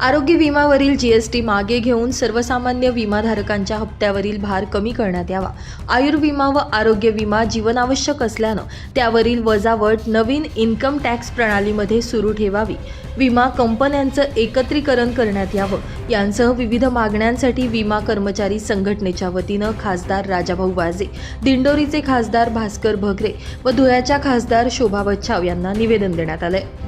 आरोग्य विमावरील जीएसटी मागे घेऊन सर्वसामान्य विमाधारकांच्या हप्त्यावरील भार कमी करण्यात यावा. आयुर्विमा व आरोग्य विमा जीवनावश्यक असल्यानं त्यावरील वजावट नवीन इन्कम टॅक्स प्रणालीमध्ये सुरू ठेवावी. विमा कंपन्यांचं एकत्रीकरण करण्यात यावं. यांसह विविध मागण्यांसाठी विमा कर्मचारी संघटनेच्या वतीनं खासदार राजाभाऊ वाजे दिंडोरीचे खासदार भास्कर भगरे व धुळ्याच्या खासदार शोभा बच्छाव यांना निवेदन देण्यात आलंय.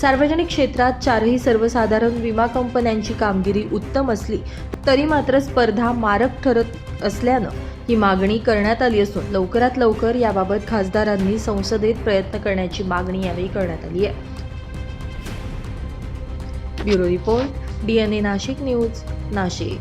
सार्वजनिक क्षेत्रात चारही सर्वसाधारण विमा कंपन्यांची कामगिरी उत्तम असली तरी मात्र स्पर्धा मारक ठरत असल्यानं ही मागणी करण्यात आली असून लवकरात लवकर याबाबत खासदारांनी संसदेत प्रयत्न करण्याची मागणी यावेळी करण्यात आली आहे. Bureau report DNA Nashik news Nashik.